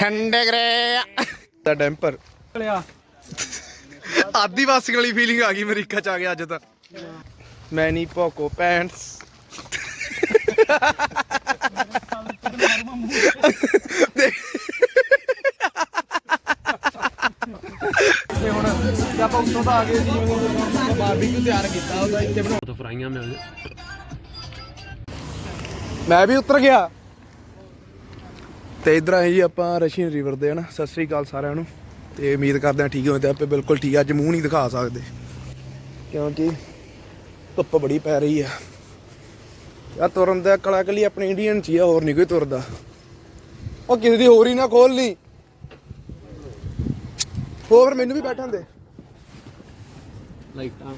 ਠੰਡੇ ਗਰੇ ਦਾ ਡੈਂਪਰ। ਲਿਆ। ਆਦੀਵਾਸੀ ਵਾਲੀ ਫੀਲਿੰਗ ਆ ਗਈ ਅਮਰੀਕਾ ਚ ਆ ਗਿਆ ਅੱਜ ਤਾਂ। ਮੈਨੀ ਪੋਕੋ ਪੈਂਟਸ ਤੇ ਹੁਣ ਜੇ ਆਪਾਂ ਉੱਥੋਂ ਤਾਂ ਆ ਗਏ ਜੀ ਬਾਰਬੀਕਿਊ ਤਿਆਰ ਕੀਤਾ ਉਹਦਾ ਇੱਥੇ ਬਣਾ ਤਾਂ ਫਰਾਈਆਂ ਮਿਲ ਮੈਂ ਵੀ ਉਤਰ ਗਿਆ। ਤੇ ਇਧਰ ਆਏ ਜੀ ਆਪਾਂ ਰਸ਼ੀਅਨ ਰਿਵਰ ਦੇ, ਹਨਾ? ਸਤਿ ਸ੍ਰੀ ਅਕਾਲ ਸਾਰਿਆਂ ਨੂੰ। ਤੇ ਉਮੀਦ ਕਰਦੇ ਹਾਂ ਠੀਕ ਹੋਏ ਤੇ ਆਪੇ ਬਿਲਕੁਲ ਠੀਕ ਅੱਜ ਮੂੰਹ ਨਹੀਂ ਦਿਖਾ ਸਕਦੇ। ਕਿਉਂਕਿ ਧੁੱਪ ਬੜੀ ਪੈ ਰਹੀ ਆ। ਆ ਤੁਰਨ ਦਾ ਕਲਾ ਆਪਣੇ ਇੰਡੀਅਨ ਚ ਆ, ਹੋਰ ਨਹੀਂ ਕੋਈ ਤੁਰਦਾ। ਉਹ ਕਿਸੇ ਦੀ ਹੋਰ ਹੀ ਨਾ ਖੋਲ ਲਈ। ਹੋਰ ਮੈਨੂੰ ਵੀ ਬੈਠਣ ਦੇ। ਲਾਈਟਾਂ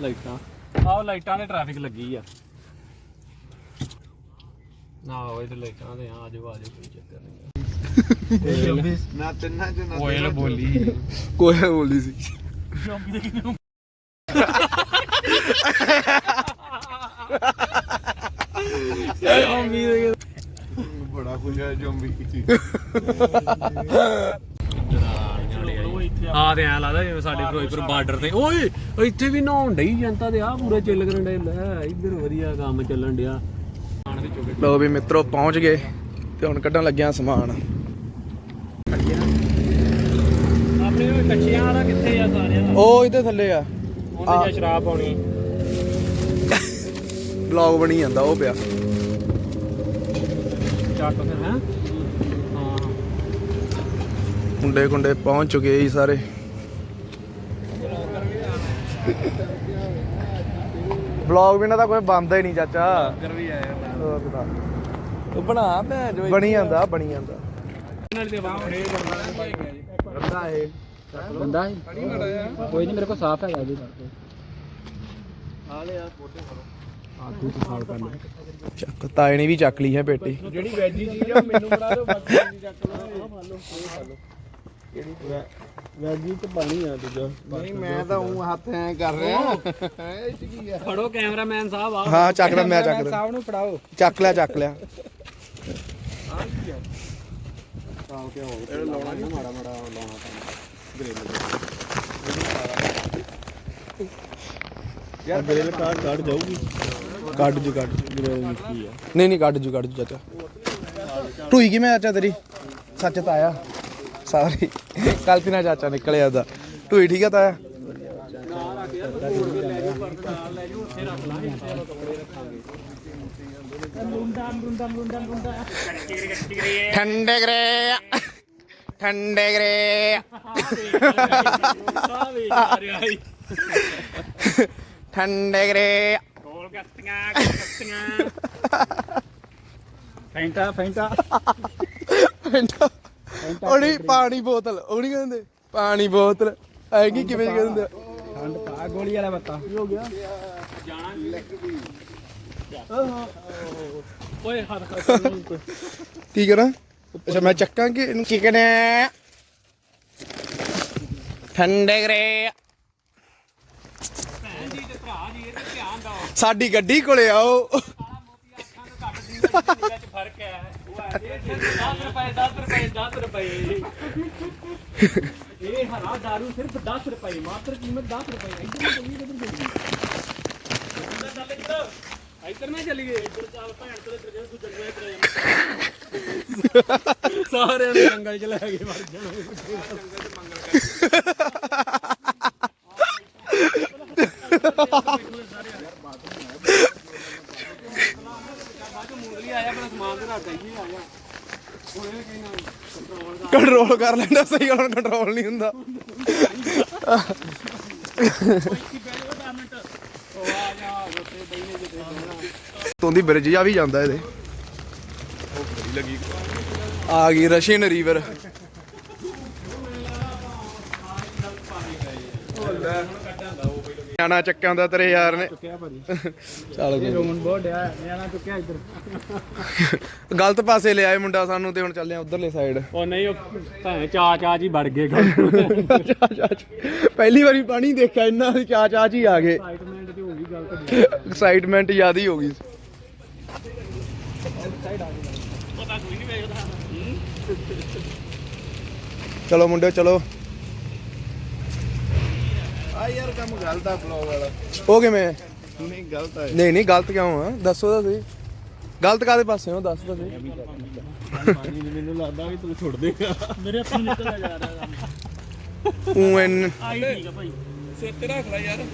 ਲਾਈਟਾਂ। ਆਹ ਲਾਈਟਾਂ ਦੇ ਟ੍ਰੈਫਿਕ ਲੱਗੀ ਆ। ਨਾ ਦੇ ਆ ਆਜੋ ਆਜੋ ਕੋਈ ਚੱਕਰ ਨਹੀਂ। ਨਾ ਤਿੰਨਾਂ ਚ ਨਾ ਕੋਇਲ ਬੋਲੀ। ਕੋਈ ਬੋਲੀ ਸੀ। ਬੜਾ ਖੁਸ਼ ਹੈ ਜੰਬੀ ਆ ਤੇ ਐ ਲੱਗਦਾ ਜਿਵੇਂ ਸਾਡੇ ਫਿਰੋਜ਼ਪੁਰ ਬਾਰਡਰ ਤੇ। ਓਏ ਇੱਥੇ ਵੀ ਨਹਾਉਣ ਡਈ ਜਨਤਾ ਦੇ ਆ ਪੂਰਾ ਚਿੱਲ ਕਰਨ ਡੇ ਲੈ ਇੱਧਰ ਵਧੀਆ ਕੰਮ ਚੱਲਣ ਡਿਆ। ਲੋ ਵੀ ਮਿੱਤਰੋ ਪਹੁੰਚ ਗਏ ਤੇ ਹੁਣ ਕੱਢਣ ਲੱਗਿਆ ਸਮਾਨ। ਆਪਣੇ ਉਹ ਕੱਚਿਆਂ ਕਿੱਥੇ ਆ ਸਾਰਿਆਂ ਦਾ? ਉਹ ਇਹਦੇ ਥੱਲੇ ਆ। ਉਹਨੇ ਜਾਂ ਸ਼ਰਾਬ ਪਾਉਣੀ। ਬਲੌਗ ਬਣੀ ਜਾਂਦਾ ਉਹ ਪਿਆ। ਚੱਕ ਫਿਰ ਹੈ? ਹਾਂ। ਮੁੰਡੇ ਕੁੰਡੇ ਪਹੁੰਚ ਚੁੱਕੇ ਜੀ ਸਾਰੇ। ਬਲੌਗ ਬਿਨਾ ਤਾਂ ਕੋਈ ਬੰਦਾ ਹੀ ਨਹੀਂ ਚਾਚਾ। ਕਰ ਵੀ ਆਇਆ ਹੋਰ ਬਤਾ। ਉਹ ਬਣਾ ਮੈਂ ਜੋ ਬਣੀ ਜਾਂਦਾ ਬਣੀ ਜਾਂਦਾ। ਨਾਲ ਤੇ ਬਾਹਰ ਫੜੇ ਬੰਦਾ ਇਹ। ਬੰਦਾ ਹੈ ਕੋਈ ਨਹੀਂ ਮੇਰੇ ਕੋਲ ਸਾਫ਼ ਹੈਗਾ ਜੀ। ਆ ਲਿਆ ਫੋਟੋ ਕਰੋ ਆ ਤੂੰ ਤਾਂ ਸਾਫ਼ ਕਰ ਲੈ ਚੱਕ ਤਾਏ ਨੇ ਵੀ ਚੱਕ ਲਈ ਹੈ ਪੇਟੀ। ਜਿਹੜੀ ਵੈਜੀ ਚੀਜ਼ ਆ ਮੈਨੂੰ ਬਣਾ ਦਿਓ ਬਾਕੀ ਚੱਕ ਲਓ। ਕਿਹੜੀ ਵੈਜੀ ਤੇ ਪਾਣੀ ਆ ਦੂਜਾ ਨਹੀਂ ਮੈਂ ਤਾਂ ਉਹ ਹੱਥ ਐ ਕਰ ਰਿਹਾ। ਇਹ ਚ ਕੀ ਆ? ਫੜੋ ਕੈਮਰਾਮੈਨ ਸਾਹਿਬ ਆ। ਹਾਂ ਚੱਕ ਲੈ ਮੈਂ ਚੱਕ ਲਿਆ ਸਾਹਿਬ ਨੂੰ ਫੜਾਓ। ਚੱਕ ਲਿਆ ਚੱਕ ਲਿਆ। ਸਾਹ ਕੇ ਹੋ ਇਹ ਲਾਉਣਾ ਨਹੀਂ? ਮਾੜਾ ਮਾੜਾ ਲਾਉਣਾ ਤਾਂ। ਗ੍ਰਿਲ। ਯਾਰ ਗ੍ਰਿਲ ਕਾਰਡ ਕੱਢ ਜਾਊਗੀ। ਕੱਢ ਜੂ ਕੱਢ ਗ੍ਰਿਲ ਕੀ ਆ? ਨਹੀਂ ਨਹੀਂ ਕੱਢ ਜੂ ਕੱਢ ਜੂ ਚਾਚਾ ਢੂਈ ਕਿਵੇਂ ਚਾਚਾ ਤੇਰੀ? ਸੱਚ ਤਾਇਆ। ਸਾਰੀ ਗਲਤੀ ਨਾਲ ਚਾਚਾ ਨਿਕਲਿਆ ਉਹਦਾ ਢੂਈ ਠੀਕ ਆ ਤਾਇਆ ਠੰਡੇ ਗਰੇ ਠੰਡੇ ਗਰੇ ਆ ਵੀ ਆ ਰਿਹਾ ਈ ਠੰਡੇ ਗਰੇ ਗੋਲ ਗੱਤੀਆਂ ਗੱਤੀਆਂ ਫੈਂਟਾ ਫੈਂਟਾ ਉਹਨੀ ਪਾਣੀ ਬੋਤਲ ਉਹ ਨਹੀਂ ਕਹਿੰਦੇ। ਪਾਣੀ ਬੋਤਲ ਐ ਕੀ ਕਿਵੇਂ ਕਹਿੰਦੇ? ਠੰਡ ਪਾ ਗੋਲੀ ਵਾਲਾ ਬੱਤਾ ਹੋ ਗਿਆ। ਓਏ ਹੱਥ ਖਾ ਕੀ ਕਰਾਂ? ਅੱਛਾ ਮੈਂ ਚੱਕਾਂ ਕਿ ਇਹਨੂੰ ਕੀ ਕਹਿੰਦੇ ਆ? ਠੰਡੇ ਗਰੇ ਸਾਡੀ ਗੱਡੀ ਕੋਲੇ ਆਓ। ਫ਼ਰਕ ਹੈ। ਉਹ ਆ 10 ਰੁਪਏ 10 ਰੁਪਏ 10 ਰੁਪਏ। ਇਹ ਹਰਾ ਦਾਰੂ ਸਿਰਫ 10 ਰੁਪਏ ਮਾਤਰ ਕੀਮਤ 10 ਰੁਪਏ। ਇੱਧਰ ਨੂੰ ਚੱਲੀਏ ਇੱਧਰ ਚੱਲ ਇੱਧਰ। ਨਾ ਚੱਲੀਏ। ਇੱਧਰ ਚੱਲ ਭੈਣ ਤੇ ਇੱਧਰ ਜੇ ਤੂੰ ਜੰਗਲਾਂ ਚ ਸਾਰਿਆਂ ਨੂੰ ਜੰਗਲ ਚ ਲੈ ਕੇ ਮਰ ਜਾਣਾ। ਮੁੰਡਲੀ ਆਇਆ ਆਪਣਾ ਸਮਾਨ ਤੇ ਰੱਖ ਆਈਏ ਆ ਜਾ ਹੁਣ ਇਹ ਕਹਿਣਾ ਕੰਟਰੋਲ ਕਰ ਲੈਂਦਾ ਸਹੀ ਗੱਲ ਕੰਟਰੋਲ ਨਹੀਂ ਹੁੰਦਾ। ਤੋਂਦੀ ਬ੍ਰਿਜ ਜਾ ਵੀ ਜਾਂਦਾ ਇਹਦੇ। ਆ ਗਈ ਰਸ਼ੀਅਨ ਰਿਵਰ ਨਿਆਣਾ ਚੱਕਾਂ ਦਾ ਤੇਰੇ ਯਾਰ ਨੇ। ਚੁੱਕਿਆ ਭਾਜੀ। ਚੱਲ ਕੋਈ ਰੋਣ ਬਹੁਤ ਡਿਆ ਨਿਆਣਾ ਚੁੱਕਿਆ ਇੱਧਰ। ਗਲਤ ਪਾਸੇ ਲਿਆਏ ਮੁੰਡਾ ਸਾਨੂੰ ਤੇ ਹੁਣ ਚੱਲੇ ਆ ਉਧਰਲੇ ਸਾਈਡ ਉਹ ਨਹੀਂ ਉਹ ਭੈਣ ਚਾ ਚਾ ਜੀ ਵੜ ਗਏ ਪਹਿਲੀ ਵਾਰੀ ਪਾਣੀ ਦੇਖਿਆ ਇੰਨਾ ਚਾ ਚਾ ਹੀ ਆ ਗਏ। ਐਕਸਾਈਟਮੈਂਟ ਤੇ ਹੋ ਗਈ ਗੱਲ ਤਾਂ ਐਕਸਾਈਟਮੈਂਟ ਜ਼ਿਆਦਾ ਹੀ ਹੋ ਗਈ। ਚਲੋ ਮੁੰਡਿਓ ਚਲੋ। ਆ ਯਾਰ ਕੰਮ ਗਲਤ ਆ ਬਲੌਗ ਵਾਲਾ। ਉਹ ਕਿਵੇਂ? ਨਹੀਂ ਗਲਤ ਆ ਨਹੀਂ ਨਹੀਂ ਗਲਤ ਕਿਉਂ ਆ? ਦੱਸੋ ਤਾਂ ਸਹੀ। ਗਲਤ ਕਾਦੇ ਪਾਸੇ ਹੋ? ਦੱਸ ਤਾਂ ਸਹੀ। ਮੈਨੂੰ ਲੱਗਦਾ ਵੀ ਤੂੰ ਛੁੱਟ ਦੇਗਾ ਮੇਰੇ ਹੱਥੋਂ ਨਿਕਲ ਜਾ ਰਿਹਾ ਊਂ ਐਨ ਆਈ ਠੀਕ ਆ ਭਾਈ। ਸਿਰ ਤੇ ਰੱਖ ਲੈ ਯਾਰ।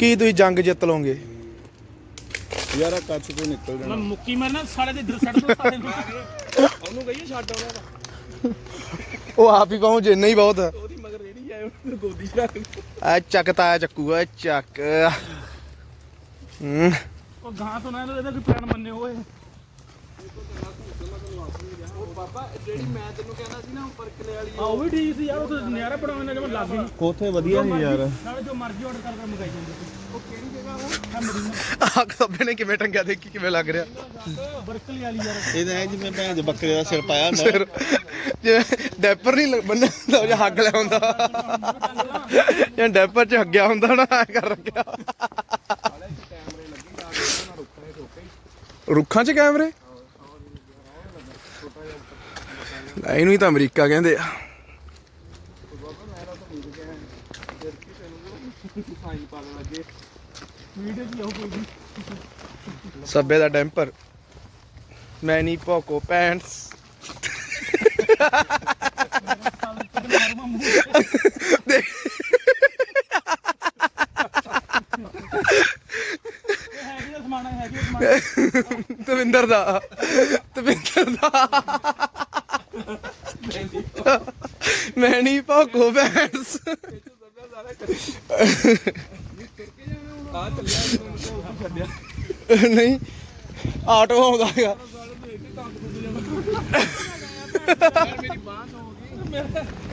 ਕੀ ਤੁਸੀਂ ਜੰਗ ਜਿੱਤ ਲਓਗੇ? ਯਾਰ ਆ ਕੱਚ ਤੋਂ ਨਿਕਲ ਮੈਂ ਜਾਣਾ ਮੁੱਕੀ ਮਾਰਨਾ ਸਾਲੇ ਦੇ ਦਿਲ ਸੜ ਤੋਂ ਸਾਡੇ ਨੂੰ ਉਹਨੂੰ ਕਹੀਏ ਛੱਡ ਆਉਣਾ ਤਾਂ। ਉਹ ਆਪ ਹੀ ਕਹੂੰ ਜਿੰਨਾ ਹੀ ਬਹੁਤ। ਗੋਦੀ 'ਚ ਰੱਖ ਆ ਚੱਕ ਤਾਇਆ ਚੱਕੂਗਾ ਚੱਕ। ਹੂੰ। ਉਹ ਗਾਂ ਤੋਂ ਨਾ ਇਹਦਾ ਕੋਈ ਪਲਾਨ ਮੰਨੇ ਹੋਏ। ਉਹ ਬਾਬਾ ਜਿਹੜੀ ਮੈਂ ਤੈਨੂੰ ਕਹਿੰਦਾ ਸੀ ਨਾ ਉੱਪਰ ਕਿਲੇ ਵਾਲੀ ਆ ਉਹ ਵੀ ਠੀਕ ਸੀ ਯਾਰ ਉਹ ਤਾਂ ਨਿਆਰਾ ਪੜਾਉਣ ਨਾਲ ਜਮਾ ਲੱਗ ਨਹੀਂ ਕੋਥੇ ਵਧੀਆ ਸੀ ਯਾਰ। ਨਾਲੇ ਜੋ ਮਰਜ਼ੀ ਆਰਡਰ ਕਰ ਕਰ ਮੰਗਾਈ ਜਾਂਦੇ। ਸੀ ਉਹ ਕਿਹੜੀ ਜਗ੍ਹਾ ਉਹ ਆ ਮਰੀਨਾ ਆ ਸਭੇ ਨੇ ਕਿਵੇਂ ਟੰਗਿਆ ਦੇਖੀ ਕਿਵੇਂ ਲੱਗ ਰਿਹਾ। ਬਰਕਲੀ ਵਾਲੀ ਯਾਰ ਇਹਦਾ ਹੈ ਜਿਵੇਂ ਭੈਣ ਦੇ ਬੱਕਰੇ ਦਾ ਸਿਰ ਪਾਇਆ ਹੁੰਦਾ। ਸਿਰ ਜਿਵੇਂ ਡੈਪਰ ਨਹੀਂ ਬੰਨਿਆ ਹੁੰਦਾ ਉਹ ਜਿਹਾ ਹੱਗ ਲੈ ਹੁੰਦਾ। ਜਾਂ ਡੈਪਰ ਚ ਹੱਗਿਆ ਹੁੰਦਾ ਨਾ ਐ ਕਰ ਰੱਖਿਆ। ਰੁੱਖਾਂ 'ਚ ਕੈਮਰੇ? ਇਹਨੂੰ ਹੀ ਤਾਂ ਅਮਰੀਕਾ ਕਹਿੰਦੇ ਆ ਸਾਈ ਪਾਣ ਲੱਗੇ ਵੀਡੀਓ ਕੀ ਹੋ ਕੋਈ ਸੱਬੇ ਦਾ ਡੈਂਪਰ। ਮੈਨੀ ਪੋਕੋ ਪੈਂਟਸ ਹੈਗੀ ਆ ਤਵਿੰਦਰ ਦਾ। ਤਵਿੰਦਰ ਦਾ। ਮੈਨੀ ਪੋਕੋ ਪੈਂਟਸ ਆ ਚੱਲਿਆ ਉਹਨੂੰ ਛੱਡਿਆ ਨਹੀਂ ਆਟੋ ਆਉਂਦਾ ਹੈਗਾ। ਮੇਰੀ ਬਾਹ ਹੋ ਗਈ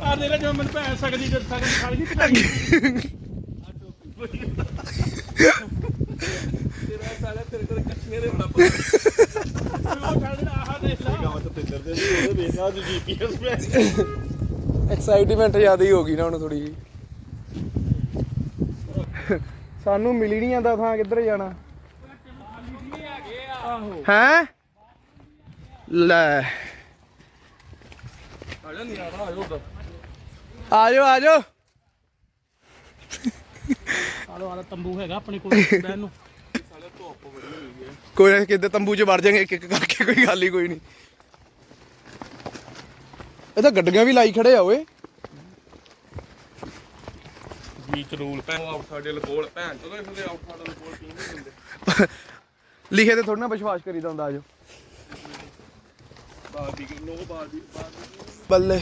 ਆ ਦੇ ਲੈ ਜੋ ਮੈਨੂੰ ਭੈਣ ਸਕਦੀ ਜਦ ਸਕਦੀ ਖਾਲੀ ਨਹੀਂ ਪਕਾਈ ਤੇਰਾ ਸਾਲਾ ਤੇਰੇ ਕੋਲ ਕੱਚੀਆਂ ਦੇ ਬੜਾ ਉਹ ਚੱਲ ਜਿਹੜਾ ਆਹ ਦੇਖ ਲਾ ਗਾਵਾਂ ਤੇ ਤਿੰਦਰ ਦੇ ਵੀ ਉਹਦੇ ਵੇਖਿਆ ਜੀ ਜੀਪੀਐਸ ਪੈ ਐਕਸਾਈਟਮੈਂਟ ਜ਼ਿਆਦਾ ਹੀ ਹੋ ਗਈ ਨਾ ਹੁਣ ਥੋੜੀ ਜੀ ਸਾਨੂੰ ਮਿਲ ਨਹੀਂ ਜਾਂਦਾ ਥਾਂ ਕਿੱਧਰ ਜਾਣਾ? ਹੈ? ਲੈ। ਆ ਜਾ ਨਿਆਰਾ ਆ ਜਾ ਆਜੋ ਆਜੋ। ਆਲੋ ਆਲਾ ਤੰਬੂ ਹੈਗਾ ਆਪਣੇ ਕੋਲ ਬੈਨ ਨੂੰ। ਸਾਲੇ ਧੁੱਪ ਬੜੀ ਹੋਈ ਹੈ ਕੋਈ ਨਾ ਕਿਤੇ ਤੰਬੂ 'ਚ ਵੜ ਜਾਗੇ ਇੱਕ ਇੱਕ ਕਰਕੇ ਕੋਈ ਗੱਲ ਹੀ ਕੋਈ ਨਹੀਂ। ਇਹ ਤਾਂ ਗੱਡੀਆਂ ਵੀ ਲਾਈ ਖੜੇ ਆ ਓਏ। ਬੀਚ ਰੂਲ ਭੈਣ ਆਊਟਸਾਈਡ ਦੇ ਕੋਲ ਭੈਣ ਤੋਂ ਇਹਦੇ ਆਊਟਸਾਈਡ ਦੇ ਕੋਲ ਪੀਣ ਨਹੀਂ ਦਿੰਦੇ ਲਿਖੇ ਤੇ ਥੋੜਾ ਨਾ ਵਿਸ਼ਵਾਸ ਕਰੀਦਾ ਹੁੰਦਾ ਆਜੋ ਬਾਰਬੀ ਨੋ ਬਾਰਬੀ ਬੱਲੇ।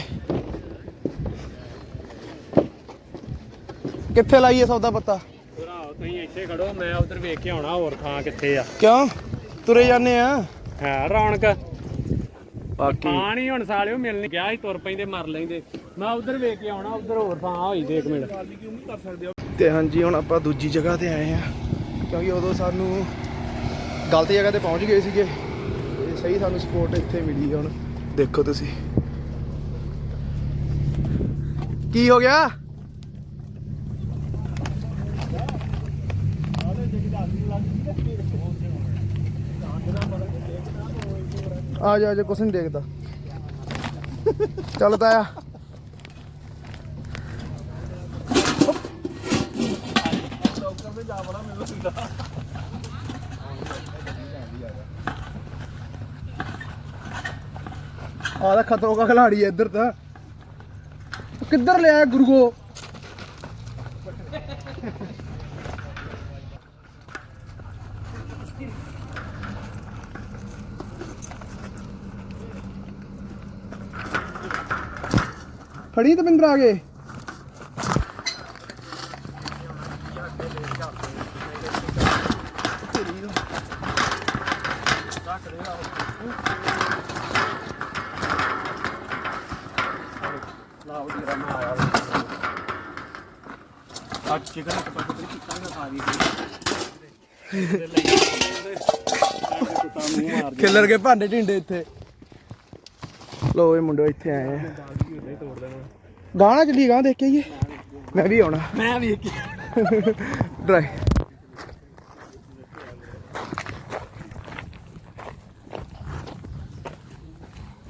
ਕਿੱਥੇ ਲਾਈਏ ਸੌਦਾ ਪੱਤਾ? ਭਰਾ ਤੁਸੀਂ ਇੱਥੇ ਖੜੋ ਮੈਂ ਉਧਰ ਵੇਖ ਕੇ ਆਉਣਾ ਹੋਰ ਥਾਂ ਕਿੱਥੇ ਆ? ਕਿਉਂ? ਤੁਰੇ ਜਾਂਦੇ ਆ? ਹੈ ਰੌਣਕ। ਬਾਕੀ ਨਹੀਂ ਹੁਣ ਸਾਲਿਓ ਮਿਲਣ। ਗਿਆ ਸੀ ਤੁਰ ਪੈਂਦੇ ਮਰ ਲੈਂਦੇ। ਮੈਂ ਉਧਰ ਵੇਖ ਕੇ ਆਉਣਾ ਉਧਰ ਹੋਰ ਥਾਂ ਹੋਈ ਇੱਕ ਮਿੰਟ। ਤੇ ਹਾਂਜੀ ਹੁਣ ਆਪਾਂ ਦੂਜੀ ਜਗ੍ਹਾ ਤੇ ਆਏ ਆ ਕਿਉਂਕਿ ਉਦੋਂ ਸਾਨੂੰ ਗਲਤ ਜਗ੍ਹਾ ਤੇ ਪਹੁੰਚ ਗਏ ਸੀਗੇ। ਤੇ ਸਹੀ ਸਾਨੂੰ ਸਪੋਰਟ ਇੱਥੇ ਮਿਲੀ ਹੁਣ। ਦੇਖੋ ਤੁਸੀਂ। ਕੀ ਹੋ ਗਿਆ? ਆ ਜਾ ਆ ਜਾ ਕੁਛ ਨਹੀਂ ਦੇਖਦਾ। ਚੱਲ ਤਾਇਆ। ਆ ਦਾ ਖਤਰੋਂ ਦਾ ਖਿਲਾੜੀ ਹੈ ਇੱਧਰ ਤਾਂ। ਉਹ ਕਿੱਧਰ ਲਿਆ ਗੁਰੂਗੋ ਫੜੀ ਤਪਿੰਦਰ ਆ ਗਏ ਅੱਜ ਚਿਕਨ ਇੱਕ ਪਾਸੇ ਤੇ ਕੀਤਾ ਨਾ ਖਾ ਗਈ ਕੁੱਤਾ ਮੂੰਹ ਮਾਰ ਖਿੱਲਰ ਕੇ ਭਾਂਡੇ ਢਿੰਡੇ ਇੱਥੇ। ਲੋ ਇਹ ਮੁੰਡੇ ਇੱਥੇ ਆਏ ਆ। ਗਾਣਾ ਚੱਲੀ ਗਾਂ ਦੇਖ ਕੇ ਆਈਏ। ਮੈਂ ਵੀ ਆਉਣਾ। ਮੈਂ ਕੇ ਡਰਾਈ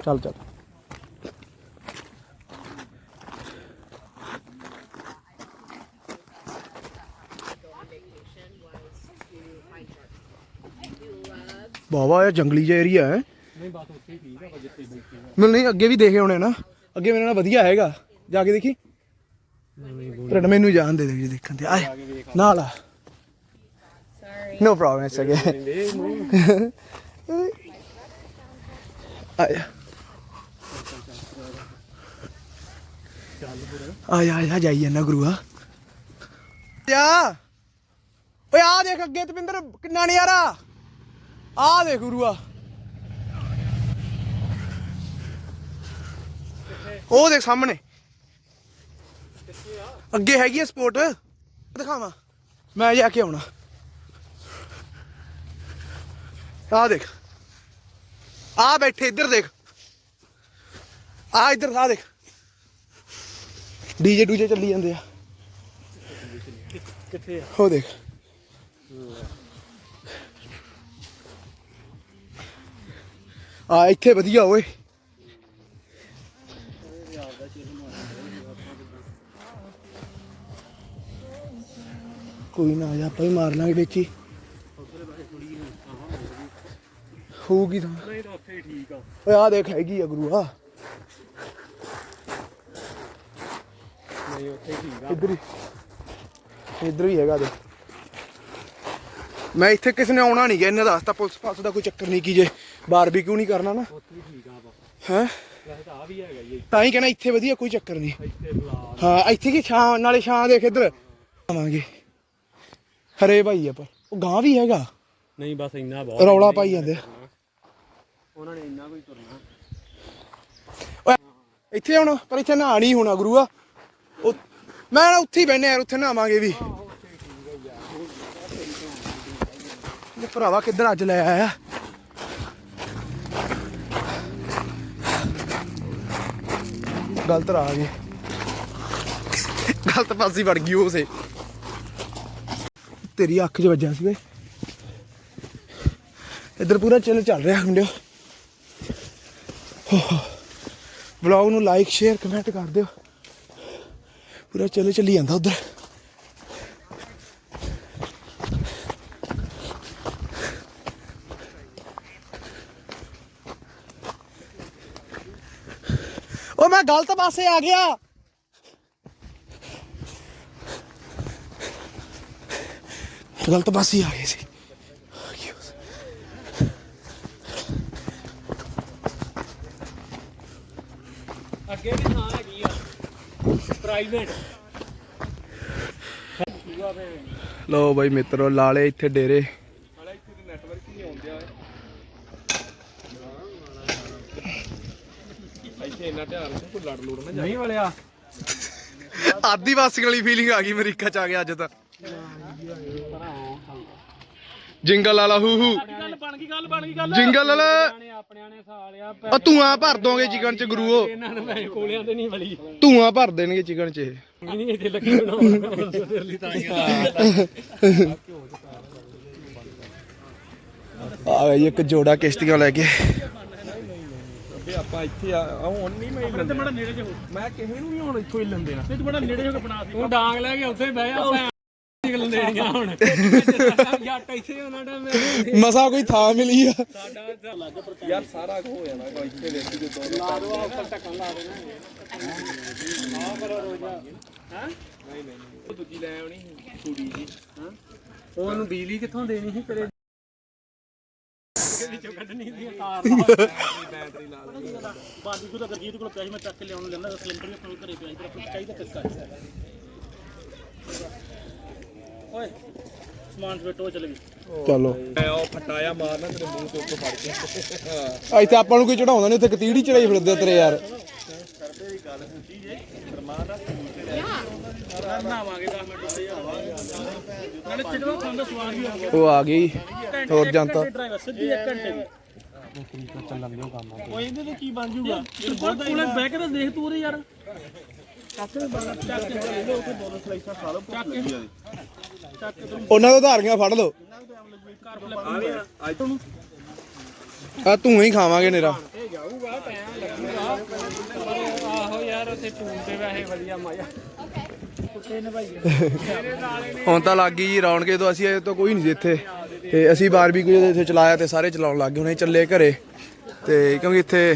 ਚੱਲ ਚੱਲ। ਬਾਬਾ ਇਹ ਜੰਗਲੀ ਜਿਹਾ ਏਰੀਆ ਹੈ। ਨਹੀਂ ਬਸ ਉੱਥੇ ਹੀ ਠੀਕ ਆ ਜਿੱਥੇ ਬੈਠੇ ਮੈਨੂੰ ਨਹੀਂ ਅੱਗੇ ਵੀ ਦੇਖੇ ਹੋਣੇ ਨਾ। ਅੱਗੇ ਮੇਰੇ ਨਾਲ ਵਧੀਆ ਹੈਗਾ। ਜਾ ਕੇ ਦੇਖੀ। ਰੜ ਮੈਨੂੰ ਜਾਣ ਦੇ ਦੇ ਜੀ ਦੇਖਣ ਤੇ। ਆਏ ਨਾਲ ਆ। ਨੋ ਪ੍ਰੋਬਲਮ ਇਟਸ ਅਗੇ ਆਇਆ ਆਇਆ ਆਇਆ ਜਾਈਏ ਨਾ ਗੁਰੂਆ। ਜਾ। ਓਏ ਆ ਦੇਖ ਅੱਗੇ ਤਪਿੰਦਰ ਕਿੰਨਾ ਨਜ਼ਾਰਾ। ਆ ਦੇਖ ਗੁਰੂਆ। ਉਹ ਦੇਖ ਸਾਹਮਣੇ। ਅੱਗੇ ਹੈਗੀ ਆ ਸਪੋਰਟ। ਦਿਖਾਵਾਂ। ਮੈਂ ਜਾ ਕੇ ਆਉਣਾ। ਆ ਦੇਖ। ਆ ਬੈਠੇ ਇੱਧਰ ਦੇਖ। ਆ ਇੱਧਰ ਆ ਦੇਖ। ਡੀਜੇ ਡੂਜੇ ਚੱਲੀ ਜਾਂਦੇ ਆ। ਕਿੱਥੇ ਆ? ਉਹ ਦੇਖ। ਆ ਇੱਥੇ ਵਧੀਆ ਓਏ। ਕੋਈ ਨਾ ਆ ਜਾ ਆਪਾਂ ਹੀ ਮਾਰ ਲਾਂਗੇ ਵਿੱਚ ਹੀ। ਹੋਊਗੀ ਤਾਂ। ਨਹੀਂ ਤਾਂ ਉੱਥੇ ਹੀ ਠੀਕ ਆ। ਓਏ ਆ ਦੇਖ ਹੈਗੀ ਆ ਗੁਰੂ ਆ ਨਹੀਂ ਉੱਥੇ ਹੀ ਠੀਕ ਇੱਧਰ ਹੀ। ਇੱਧਰ ਵੀ ਹੈਗਾ ਦੇ ਮੈਂ ਇੱਥੇ ਕਿਸੇ ਨੇ ਆਉਣਾ ਨਹੀਂ ਗਿਆ ਇਹਨਾਂ ਦਾ ਪੁਲਿਸ ਪਾਸ ਦਾ ਕੋਈ ਚੱਕਰ ਨਹੀਂ ਕੀ ਜੇ। ਬਾਰਬੀਕਿਊ ਨਹੀਂ ਕਰਨਾ ਨਾ। ਉੱਥੇ ਹੀ ਠੀਕ ਆ ਬਾਬਾ। ਹੈ? ਵੈਸੇ ਤਾਂ ਆ ਵੀ ਹੈਗਾ ਜੀ। ਤਾਂ ਹੀ ਕਹਿਣਾ ਇੱਥੇ ਵਧੀਆ ਕੋਈ ਚੱਕਰ ਨਹੀਂ। ਇੱਥੇ ਬੁਲਾ ਹਾਂ ਇੱਥੇ ਕੀ ਛਾਂ ਨਾਲੇ ਛਾਂ ਦੇਖ ਇੱਧਰ। ਆਵਾਂਗੇ। ਹਰੇ ਭਾਈ ਆ ਪਰ। ਉਹ ਗਾਂ ਵੀ ਹੈਗਾ। ਨਹੀਂ ਬਸ ਇੰਨਾ ਬਹੁਤ ਰੌਲਾ ਪਾਈ ਜਾਂਦੇ ਉਹਨਾਂ ਨੇ ਇੰਨਾ ਕੋਈ ਤੁਰਨਾ। ਓਏ ਇੱਥੇ ਹੁਣ ਪਰ ਇੱਥੇ ਨਹਾ ਨਹੀਂ ਹੋਣਾ ਗੁਰੂਆ। ਉਹ ਮੈਂ ਨਾ ਉੱਥੇ ਹੀ ਬੈਠਨੇ ਯਾਰ ਉੱਥੇ ਨਹਾਵਾਂਗੇ ਵੀ। ਇਹ ਭਰਾਵਾ ਕਿੱਧਰ ਅੱਜ ਲੈ ਆਇਆ? ਗਲਤ ਰਾਹ ਆ ਗਏ ਗਲਤ ਪਾਸੀ ਵੜ ਗਈ ਉਹ ਸੇ। ਤੇਰੀ ਅੱਖ 'ਚ ਵੱਜਿਆ ਸੀ ਵੇ ਇੱਧਰ ਪੂਰਾ ਚੱਲ ਚੱਲ ਰਿਹਾ ਮੁੰਡਿਓ। ਵਲੌਗ ਨੂੰ ਲਾਈਕ ਸ਼ੇਅਰ ਕਮੈਂਟ ਕਰ ਦਿਓ। ਪੂਰਾ ਚੱਲੇ ਚੱਲੀ ਜਾਂਦਾ ਉਧਰ। ਉਹ ਮੈਂ ਗਲਤ ਪਾਸੇ ਆ ਗਿਆ। ਗਲਤ ਪਾਸੇ ਆ ਗਏ ਸੀ। ਅੱਗੇ ਵੀ ਥਾਂ ਹੈਗੀ ਆ। ਪ੍ਰਾਈਵੇਟ ਠੀਕ ਆ ਫੇ ਲੋ ਬਾਈ ਮਿੱਤਰੋ ਲਾਲੇ ਇੱਥੇ ਡੇਰੇ ਹਾਲੇ ਇੱਥੇ ਤੇ ਨੈਟਵਰਕ ਹੀ ਨਹੀਂ ਆਉਂਦਿਆ ਇੱਥੇ ਇੰਨਾ ਧਿਆਨ ਰੱਖੋ ਕੋਈ ਲੜ ਲੁੜ ਨਾ ਨਹੀਂ ਵਾਲਿਆ ਆਦੀਵਾਸੀ ਵਾਲੀ ਫੀਲਿੰਗ ਆ ਗਈ, ਅਮਰੀਕਾ ਚ ਆ ਗਿਆ ਅੱਜ ਤਾਂ। ਜਿੰਗਲ ਵਾਲਾ ਹੂ ਹੂ। ਗੱਲ ਬਣ ਗਈ ਗੱਲ ਬਣ ਗਈ ਗੱਲ ਜਿੰਗਲ ਵਾਲਾ। ਨੇ ਆਪਣਿਆਂ ਨੇ ਸਾਲਿਆ ਉਹ ਧੂਆਂ ਭਰ ਦੋਗੇ ਚਿਕਨ ਚ ਗੁਰੂਓ। ਇਹਨਾਂ ਨੇ ਮੈਂ ਕੋਲਿਆਂ ਤੇ ਨਹੀਂ ਵਲੀ ਧੂਆਂ ਭਰ ਦੇਣਗੇ ਚਿਕਨ ਚ ਇਹ। ਨਹੀਂ ਇੱਥੇ ਲੱਗੀ ਬਣਾਉਣ ਤੇਰੇ ਲਈ ਤਾਂ ਆ ਗਈ ਇੱਕ ਜੋੜਾ ਕਿਸ਼ਤੀਆਂ ਲੈ ਕੇ। ਅੱਬੇ ਆਪਾਂ ਇੱਥੇ ਆ ਹੁਣ ਨਹੀਂ ਮੈਂ ਤੇ ਬੜਾ ਨੇੜੇ ਹੋ। ਮੈਂ ਕਿਸੇ ਨੂੰ ਵੀ ਹੁਣ ਇੱਥੋਂ ਹੀ ਲੰਦੇ ਨਾ ਤੇ ਤੂੰ ਬੜਾ ਨੇੜੇ ਹੋ ਕੇ ਬਣਾ ਦੀ ਤੂੰ ਡਾਂਗ ਲੈ ਕੇ ਉੱਥੇ ਬਹਿ ਜਾ ਭੈਣ ਨਿਕਲਣ ਦੇਣੀਆਂ ਹੁਣ। ਜੱਟ ਇੱਥੇ ਉਹਨਾਂ ਦਾ ਮੈਂ। ਮਸਾ ਕੋਈ ਥਾਂ ਮਿਲੀ ਆ। ਯਾਰ ਸਾਰਾ ਕੁ ਹੋ ਜਾਣਾ ਕੋਈ ਇੱਥੇ ਵੇਖੀ ਜੇ ਦੋ ਲਾ ਦੋ ਉੱਪਰ ਢੱਕਣ ਲਾ ਦੇਣਾ। ਹਾਂ ਕਰੋ ਰੋਜ਼ਾ ਹਾਂ? ਨਹੀਂ ਨਹੀਂ ਉਹ ਦੂਜੀ ਲੈ ਆਉਣੀ ਕੁੜੀ ਜੀ ਹਾਂ? ਉਹਨੂੰ ਬਿਜਲੀ ਕਿੱਥੋਂ ਦੇਣੀ ਸੀ ਤੇਰੇ? ਵਿੱਚੋਂ ਕੱਢਣੀ ਸੀ ਤਾਰ ਬੈਟਰੀ ਲਾ। ਬਾਦੀ ਕੋ ਤਾਂ ਗਰਜੀਤ ਕੋਲ ਪਿਆ ਸੀ ਮੈਂ ਚੱਕ ਕੇ ਲਿਆਉਣ ਲੈਂਦਾ ਸਿਲੰਡਰ ਵੀ ਆਪਣੇ ਘਰੇ ਪਿਆ ਸੀ ਪਰ ਆਪਾਂ ਚਾਹੀਦਾ ਕਿਸ ਕਰ ਓਏ ਸਮਾਨ ਸਵੇਟੋ ਚਲੇ ਗਈ ਚਲੋ। ਉਹ ਫਟਾਇਆ ਮਾਰਨਾ ਤੇਰੇ ਮੂੰਹ ਤੋਂ ਉੱਤੋਂ ਫੜ ਕੇ। ਇੱਥੇ ਆਪਾਂ ਨੂੰ ਕੋਈ ਚੜਾਉਂਦਾ ਨਹੀਂ ਉੱਥੇ ਕਤੀੜੀ ਚੜਾਈ ਫਿਰਦੇ ਤੇਰੇ ਯਾਰ। ਨਾਵਾਂਗੇ 10 ਮਿੰਟ ਉੱਤੇ ਨਾਲੇ ਚਿੜਵਾ ਖਾਣ ਦਾ ਸਵਾਦ ਵੀ ਹੋਊਗਾ ਉਹ ਆ ਗਈ ਹੋਰ ਜਨਤਾ। ਡਰਾਈਵਰ ਸਿੱਧੀ 1 ਘੰਟੇ ਦੀ ਚੱਲਣ ਦਿਓ ਕੰਮ ਉਹ ਇਹਦੇ ਤੇ ਕੀ ਬਣ ਜੂਗਾ? ਕੋਲੇ ਬਹਿ ਕੇ ਤਾਂ ਦੇਖ ਤੂੰ ਉਹਦੇ ਯਾਰ। ਚੱਕ ਦੇ ਬਾਲਾ ਚੱਕ ਕੇ ਲੈ ਲਓ ਉੱਥੇ ਦੋ ਸਲਾਈਸਾਂ ਖਾ ਲਓ ਚੱਕ ਕੇ ਚੱਕ ਕੇ ਤੂੰ ਉਹਨਾਂ ਤੋਂ ਧਾਰੀਆਂ ਫੜ ਲਓ। ਆ ਤੂੰ ਹੀ ਖਾਵਾਂਗੇ ਨੇਰਾ। ਜਾਊਗਾ ਟਾਈਮ ਯਾਰ ਉੱਥੇ ਪੂਲ ਤੇ ਵੈਸੇ ਵਧੀਆ ਮਜ਼ਾ ਕੁੱਤੇ ਨਭਾਈਏ ਹੁਣ ਤਾਂ ਲੱਗ ਗਈ ਜੀ ਰੌਣਕ ਜਦੋਂ ਅਸੀਂ ਆਏ ਤਾਂ ਕੋਈ ਨਹੀਂ ਸੀ ਇੱਥੇ। ਤੇ ਅਸੀਂ ਬਾਰਬੀਕਿਊ ਦੇ ਇੱਥੇ ਚਲਾਇਆ ਤੇ ਸਾਰੇ ਚਲਾਉਣ ਲੱਗ ਗਏ, ਹੁਣੇ ਚੱਲੇ ਘਰੇ। ਤੇ ਕਿਉਂਕਿ ਇੱਥੇ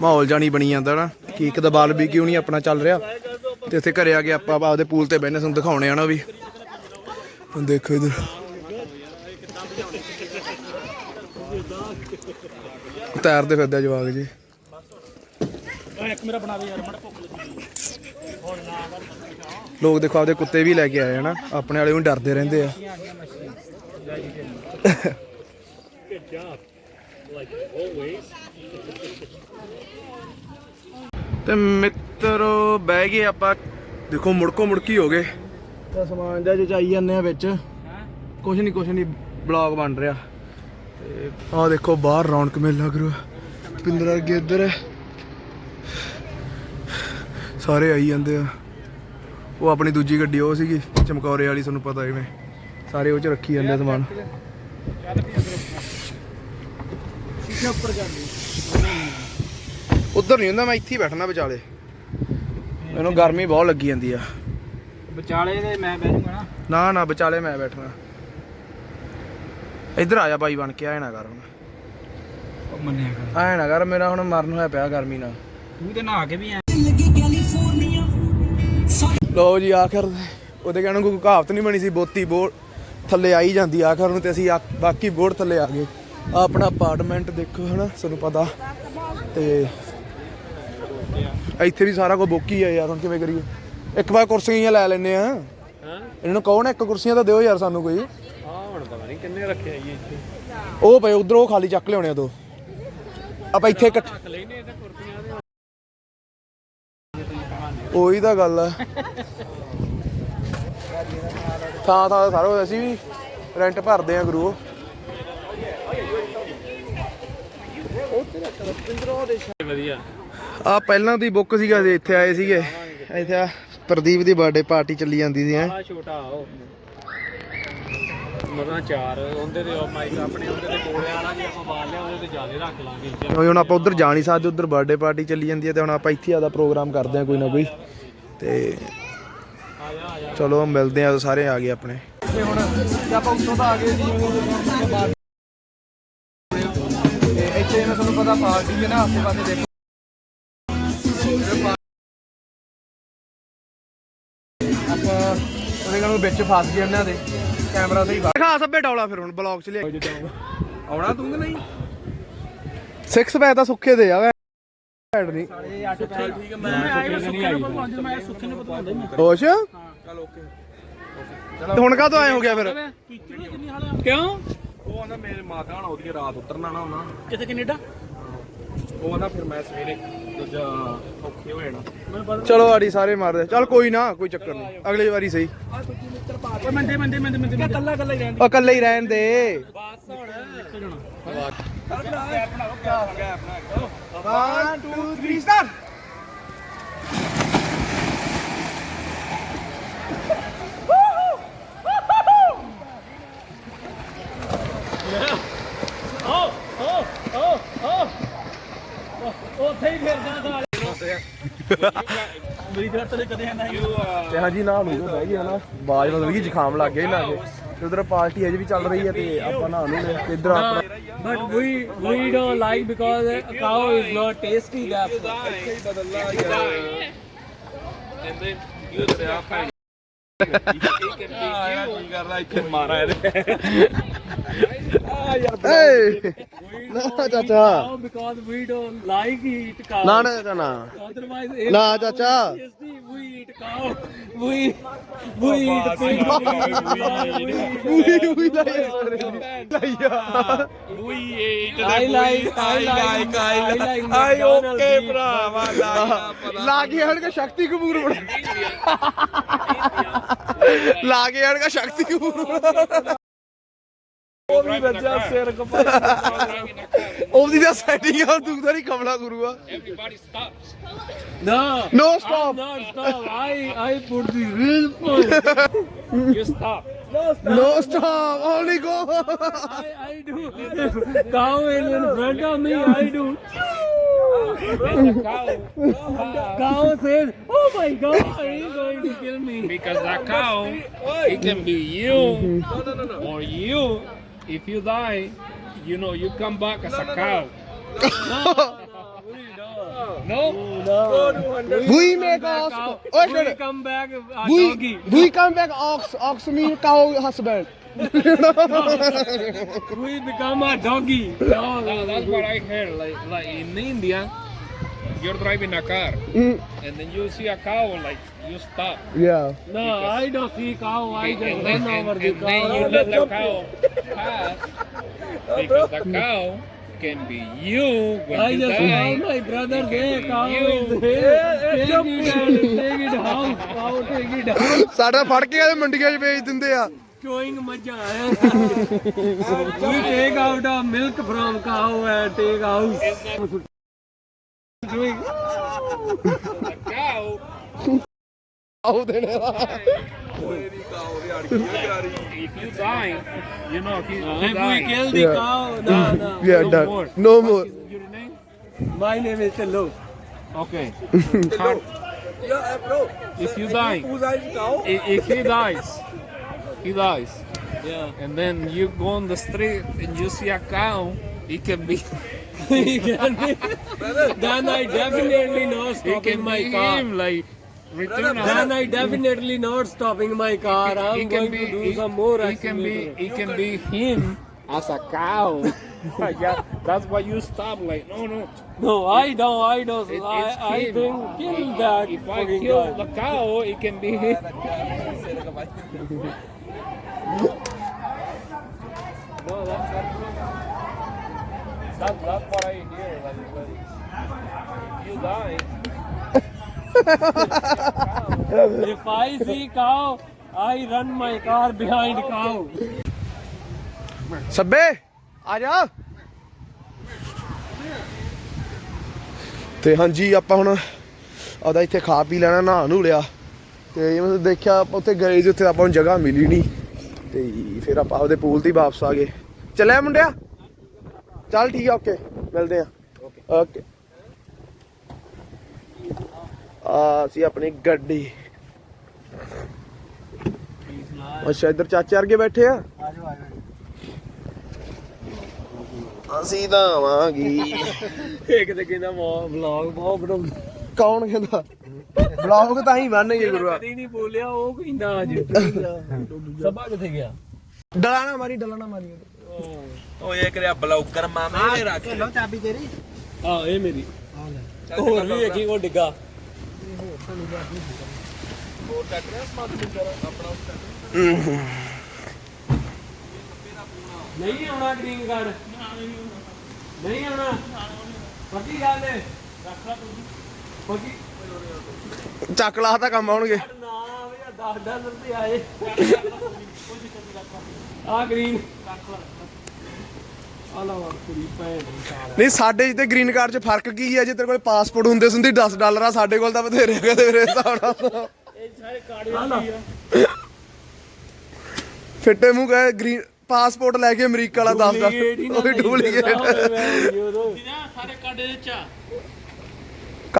ਮਾਹੌਲ ਜਾਣੀ ਬਣੀ ਜਾਂਦਾ ਨਾ, ਕਿ ਇੱਕ ਤਾਂ ਬਾਰਬੀਕਿਊ ਨਹੀਂ ਆਪਣਾ ਚੱਲ ਰਿਹਾ, ਤੇ ਇੱਥੇ ਘਰੇ ਆ ਕੇ ਆਪਾਂ ਆਪਦੇ ਪੂਲ ਤੇ ਬਹਿਨੇ ਤੁਹਾਨੂੰ ਦਿਖਾਉਣੇ ਆ ਨਾ ਵੀ। ਹੁਣ ਦੇਖੋ ਇਧਰ। ਤੈਰਦੇ ਫਿਰਦੇ ਆ ਜਵਾਕ ਜੀ। ਇੱਕ ਮੇਰਾ ਬਣਾ ਦੇ ਯਾਰ ਮੜਾ ਭੁੱਖ ਲੱਗੀ ਲੋਕ ਦੇਖੋ ਆਪਦੇ ਕੁੱਤੇ ਵੀ ਲੈ ਕੇ ਆਏ ਹਨਾ ਆਪਣੇ ਵਾਲੇ ਵੀ ਡਰਦੇ ਰਹਿੰਦੇ ਆ। ਤੇ ਮਿੱਤਰੋ, ਬਹਿ ਗਏ ਆਪਾਂ। ਦੇਖੋ, ਮੁੜਕੋ ਮੁੜਕੀ ਹੋ ਗਏ। ਤਾਂ ਸਮਾਨ ਜਿਹਾ ਚਾਈ ਜਾਂਦੇ ਆ ਵਿੱਚ। ਕੁਛ ਨਹੀਂ ਕੁਛ ਨਹੀਂ ਬਲੌਗ ਬਣ ਰਿਹਾ। ਤੇ ਆਹ ਦੇਖੋ, ਬਾਹਰ ਰੌਣਕ ਮੇਲਾ ਗੁਰੂ ਪਿੰਦਰ ਅੱਗੇ ਇੱਧਰ। ਸਾਰੇ ਆਈ ਜਾਂਦੇ ਆ। ਉਹ ਆਪਣੀ ਦੂਜੀ ਗੱਡੀ, ਉਹ ਸੀਗੀ, ਚਮਕੌਰੇ ਵਾਲੀ, ਤੁਹਾਨੂੰ ਪਤਾ ਕਿਵੇਂ ਸਾਰੇ ਉਹ ਚ ਰੱਖੀ ਜਾਂਦੇ ਸਮਾਨ। ਸ਼ੀਸ਼ੇ ਉੱਪਰ ਜਾਂਦੀ ਉੱਧਰ ਨਹੀਂ ਹੁੰਦਾ ਮੈਂ ਇੱਥੇ ਹੀ ਬੈਠਣਾ ਵਿਚਾਲੇ। ਮੈਨੂੰ ਗਰਮੀ ਬਹੁਤ ਲੱਗੀ ਜਾਂਦੀ ਆ। ਵਿਚਾਲੇ ਦੇ ਮੈਂ ਜਾਊਂਗਾ ਨਾ। ਨਾ ਨਾ ਵਿਚਾਲੇ ਮੈਂ ਬੈਠਣਾ। ਇੱਧਰ ਆ ਜਾ ਬਾਈ ਬਣ ਕੇ ਆਏ ਨਾ ਕਰ ਹੁਣ। ਉਹ ਮੰਨਿਆ ਕਰ। ਆਏ ਨਾ ਕਰ ਮੇਰਾ ਹੁਣ ਮਰਨ ਹੋਇਆ ਪਿਆ ਗਰਮੀ ਨਾਲ। ਤੂੰ ਤੇ ਨਹਾ ਕੇ ਵੀ ਆ ਲੋ ਜੀ ਆਖਰ ਉਹਦੇ ਕਹਿਣ ਨੂੰ ਕੋਈ ਕਹਾਵਤ ਨਹੀਂ ਬਣੀ ਸੀ ਬੋਤੀ ਬੋੜ ਥੱਲੇ ਆਈ ਜਾਂਦੀ ਆਖਰ ਨੂੰ ਤੇ ਅਸੀਂ ਆ- ਬਾਕੀ ਬੋੜ ਥੱਲੇ ਆ ਗਏ। ਆਪਣਾ ਅਪਾਰਟਮੈਂਟ ਦੇਖੋ ਹਨਾ ਤੁਹਾਨੂੰ ਪਤਾ। ਤੇ ਇੱਥੇ ਵੀ ਸਾਰਾ ਕੁਝ ਬੁੱਕ ਹੀ ਆ ਯਾਰ ਹੁਣ ਕਿਵੇਂ ਕਰੀਏ? ਇੱਕ ਵਾਰ ਕੁਰਸੀਆਂ ਲੈ ਲੈਨੇ ਆ ਹਾਂ? ਇਹਨਾਂ ਨੂੰ ਕਹੋ ਨਾ ਇੱਕ ਕੁਰਸੀਆਂ ਤਾਂ ਦਿਓ ਯਾਰ ਸਾਨੂੰ ਕੋਈ। ਆ ਹੁਣ ਪਤਾ ਨਹੀਂ ਕਿੰਨੇ ਰੱਖਿਆ ਜੀ ਇੱਥੇ। ਉਹ ਪਏ ਉਧਰ ਉਹ ਖਾਲੀ ਚੱਕ ਲਿਆਉਣੇ ਆ ਦੋ। ਆਪਾਂ ਇੱਥੇ ਇਕੱਠ ਉਹੀ ਤਾਂ ਗੱਲ ਆ। ਥਾਂ ਥਾਂ ਸਾਰਾ ਅਸੀਂ ਵੀ ਰੈਂਟ ਭਰਦੇ ਆ ਗੁਰੂ। ਵਧੀਆ ਆ ਪਹਿਲਾਂ ਦੀ ਬੁੱਕ ਸੀਗਾ ਜੀ ਇੱਥੇ ਆਏ ਸੀਗੇ। ਇੱਥੇ ਆ ਪ੍ਰਦੀਪ ਦੀ ਬਰਥਡੇ ਪਾਰਟੀ ਚੱਲੀ ਜਾਂਦੀ ਸੀ ਹੈ। ਆ ਛੋਟਾ ਉਹ। ਮਰਾਂ ਚਾਰ ਉਹਦੇ ਤੇ ਮਾਈਕ ਆਪਣੇ ਉਹਦੇ ਤੇ ਕੋਲੇ ਆਣਾ ਜੇ ਆਪਾਂ ਬਾਹਰ ਲਿਆ ਉਹਦੇ ਤੇ ਜ਼ਿਆਦਾ ਰੱਖ ਲਾਂਗੇ। ਹੁਣ ਆਪਾਂ ਉਧਰ ਜਾ ਨਹੀਂ ਸਕਦੇ ਉਧਰ ਬਰਥਡੇ ਪਾਰਟੀ ਚੱਲੀ ਜਾਂਦੀ ਹੈ ਤੇ ਹੁਣ ਆਪਾਂ ਇੱਥੇ ਆਦਾ ਪ੍ਰੋਗਰਾਮ ਕਰਦੇ ਆ ਕੋਈ ਨਾ ਕੋਈ। ਤੇ ਚਲੋ ਮਿਲਦੇ ਆ ਸਾਰੇ ਆ ਗਏ ਆਪਣੇ। ਤੇ ਹੁਣ ਤੇ ਆਪਾਂ ਉੱਥੋਂ ਤਾਂ ਆ ਗਏ ਜੀ ਤੇ ਇੱਥੇ ਨਾ ਤੁਹਾਨੂੰ ਪਤਾ ਪਾਰਟੀ ਹੈ ਨਾ ਆਸੇ ਪਾਸੇ ਦੇਖੋ। ਆਪਾਂ ਉਹਦੇ ਨਾਲ ਵਿੱਚ ਫਸ ਗਏ ਇਹਨਾਂ ਦੇ ਕੈਮਰਾ ਸਹੀ ਦਿਖਾ ਸੱਬੇ ਡੌਲਾ ਫਿਰ ਹੁਣ ਬਲੌਗ ਚ ਲਿਆ। ਆਉਣਾ ਤੂੰ ਕਿ ਨਹੀਂ? 6 ਪੈ ਤਾਂ ਸੁੱਖੇ ਦੇ ਆ ਭੈਣ ਨਹੀਂ ਠੀਕ ਹੈ ਮੈਂ ਆਇਆ ਸੁੱਖੇ ਨੂੰ ਪਤਾ ਮੈਂ ਸੁੱਖੇ ਨੂੰ ਪਤਾ ਹੁੰਦਾ ਮੈਂ ਖੁਸ਼? ਚਲ ਓਕੇ ਤੇ ਹੁਣ ਆਏ ਹੋ ਗਿਆ ਫਿਰ? ਆ ਕਿਉਂ? ਉਹ ਆਂਦਾ ਮੇਰੇ ਮਾਤਾ ਹਣਾ ਉਹਦੀ ਰਾਤ ਉਤਰਨਾ ਨਾ ਉਹਨਾਂ। ਕਿੱਥੇ ਕੈਨੇਡਾ? ਉਹ ਆਂਦਾ ਫਿਰ ਮੈਂ ਸਵੇਰੇ ਦੂਜਾ ਔਖੇ ਹੋ ਜਾਣਾ। ਚਲੋ ਆੜੀ ਸਾਰੇ ਮਾਰਦੇ। ਚੱਲ ਕੋਈ ਨਾ ਕੋਈ ਚੱਕਰ ਨਹੀਂ। ਅਗਲੀ ਵਾਰੀ ਸਹੀ। ਓਏ ਮੰਦੇ ਮੰਦੇ ਮੰਦੇ ਮੰਦੇ ਕੱਲਾ ਕੱਲਾ ਹੀ ਰਹਿੰਦੀ ਉਹ ਇਕੱਲੇ ਹੀ ਰਹਿਣ ਦੇ। ਬਸ ਹੁਣ। ਇੱਕ ਜਣਾ 1 2 3 ਸਟਾਰਟ ਓ ਓ ਓ ਓ ਉੱਥੇ ਹੀ ਫਿਰਦਾ ਸਾਲੇ ਮੇਰੀ ਜਗ੍ਹਾ ਤੇ ਕਦੇ ਹੀ ਤੇ ਹਾਂਜੀ ਨਾ ਨੂੰ ਬਹਿ ਗਏ ਹਨਾ ਬਾਜ ਬਦਲ ਗਈ ਜ਼ੁਕਾਮ ਲੱਗ ਗਿਆ ਨਾ ਤੇ ਉਧਰ ਪਾਰਟੀ ਅਜੇ ਵੀ ਚੱਲ ਰਹੀ ਹੈ ਤੇ ਆਪਾਂ ਨਾ ਨੂੰ ਤੇ ਇੱਧਰ ਆਪਣਾ But we we don't like because a cow is not tasty. ਕੀ ਮਾਰਾ ਇਹਦੇ? ਏ ਨਾ ਚਾਚਾ Cow because we don't like eat cow. ਨਾ ਨਾ ਨਾ, ਨਾ Otherwise, if ਨਾ ਚਾਚਾ tasty, we eat cow. We we eat pig. ਉਈ ਉਈ ਲਾਇਆ ਵੀ ਇਹ I like I like I like I McDonald's okay beef. ਭਰਾਵਾ ਲਾਇਆ ਲਾ ਕੇ ਹੜ ਕੇ ਸ਼ਕਤੀ ਕਪੂਰ ਬਣਾ ਲਾ ਕੇ ਹੜ ਕੇ ਸ਼ਕਤੀ ਕਪੂਰ ਬਣਾ ਉਹ ਵੀ ਬੱਜਾ ਸਿਰ ਕਪਾ ਉਹਦੀ ਤਾਂ ਸੈਟਿੰਗ ਆ ਤੂੰ ਤਾਂ ਨਹੀਂ ਕਮਲਾ ਗੁਰੂ ਆ No. No I'm stop not stop. I I put the real point. you stop. No stop only go I I do. Cow is in front of me. I do. Then the cow, Cow says, "Oh my God, he's going to kill me." because the cow, it can be you or you. If you die, you know you come back as a cow. No, We make ox. Oh, We shit. come back a We doggy. we come back ox. Ox mean cow husband. We become a doggy. No, No, that's what I heard. Like, like in India, you're driving a car, Mm, and then you see a cow, like you stop, yeah. no, I don't see cow. I just and then, run and, over the and then you cow. let the cow pass, because the cow can be you when I you just saw die. my brother say be cow you. is here. Take it and take it house. Cow take it house. ਸਾਡਾ ਫੜ ਕੇ ਆਦੇ ਮੰਡੀਆਂ 'ਚ ਵੇਚ ਦਿੰਦੇ ਆ Showing maja. we take out a milk from cow and take house. Doing The cow, cow देने If you die, you know, if you die. we kill the Yeah. cow, no, no. Yeah, no more. No more. Your name? My name is Hello. Okay. Hello. Yeah, bro. If you die, if he dies, he dies, Yeah. and then you go on the street and you see a cow, it can be, You can be. then I definitely know it stopping my car. him. Like return Then I definitely not stopping my car. I'm going to do it- some more It can be, accelerator. it can be him as a cow. yeah, that's why you stop. Like, no, no. No, I don't. I don't. It- I, it's I think kill that If I kill guy. the cow, it can be ah, him. No, that's that's, that's what I hear. Like, like, if you die, If I see cow, I run my car behind cow. ਸੱਬੇ ਆ ਜਾ। ਤੇ ਹਾਂਜੀ ਆਪਾਂ ਹੁਣ ਆਦਾ ਇੱਥੇ ਖਾ ਪੀ ਲੈਣਾ ਨਹਾ ਨੂੰ ਲਿਆ। ਤੇ ਜਿਵੇਂ ਤੁਸੀਂ ਦੇਖਿਆ ਆਪਾਂ ਉੱਥੇ ਗਏ ਸੀ ਉੱਥੇ ਆਪਾਂ ਨੂੰ ਜਗ੍ਹਾ ਮਿਲੀ ਨਹੀਂ ਤੇ ਫਿਰ ਆਪਾਂ ਆਪਦੇ ਪੂਲ ਤੇ ਵਾਪਸ ਆ ਗਏ। ਚੱਲਿਆ ਮੁੰਡਿਆ? ਚੱਲ ਠੀਕ ਆ ਓਕੇ ਮਿਲਦੇ ਆ। ਓਕੇ ਆ ਸੀ ਆਪਣੀ ਗੱਡੀ। ਅੱਛਾ ਇੱਧਰ ਚਾਚੇ ਵਰਗੇ ਬੈਠੇ ਆ? ਅਸੀਂ ਤਾਂ ਆਵਾਂਗੀ। ਇੱਕ ਤੇ ਕਹਿੰਦਾ ਵਲੌਗ ਬਹੁਤ ਬਣਾਉਂਦਾ। ਕੌਣ ਕਹਿੰਦਾ? ਬਲੌਗ ਤਾਂ ਹੀ ਬਣਨਗੇ ਗੁਰੂਆ ਕਦੀ ਨਹੀਂ ਬੋਲਿਆ ਉਹ ਕਹਿੰਦਾ ਅੱਜ। ਸਭਾ ਕਿੱਥੇ ਗਿਆ? ਡਲਾਣਾ ਮਾਰੀ ਡਲਾਣਾ ਮਾਰੀ। ਓਏ ਕਰਿਆ ਬਲੌਗਰ ਮਾਮੇ ਰੱਖ ਲੋ ਚਾਬੀ ਤੇਰੀ। ਆ ਇਹ ਮੇਰੀ। ਹੋਰ ਵੀ ਵੇਖੀ ਉਹ ਡਿੱਗਾ। ਨਹੀਂ ਆਉਣਾ ਗ੍ਰੀਨ ਕਾਰਡ ਨਹੀਂ ਆਉਣਾ। ਪੱਕੀ ਗੱਲ ਹੈ ਰੱਖ ਲਾ ਤੂੰ ਪੱਕੀ। ਚੱਕ ਲਾ ਤਾਂ ਕੰਮ ਆਉਣਗੇ। ਨਾ ਆਵੇ 10 ਡਾਲਰ ਤੇ ਆਏ। ਆ ਗ੍ਰੀਨ ਨਹੀਂ ਸਾਡੇ ਜਿੱਤੇ ਗ੍ਰੀਨ ਕਾਰਡ 'ਚ ਫ਼ਰਕ ਕੀ ਹੈ? ਜੇ ਤੇਰੇ ਕੋਲ ਪਾਸਪੋਰਟ ਹੁੰਦੇ ਸੁੰਦੀ 10 ਡਾਲਰ ਆ ਸਾਡੇ ਕੋਲ ਤਾਂ ਬਥੇਰੇ ਹੈਗੇ ਤੇਰੇ ਹਿਸਾਬ ਨਾਲ। ਆ ਫਿੱਟੇ ਮੂੰਹ ਕਹੇ ਗ੍ਰੀਨ ਪਾਸਪੋਰਟ ਲੈ ਕੇ ਅਮਰੀਕਾ ਵਾਲਾ 10 ਡਾਲਰ ਉਹ ਵੀ ਡੁਪਲੀਕੇਟ ਸਾਰੇ ਕਾਡੇ ਦੇ ਚਾ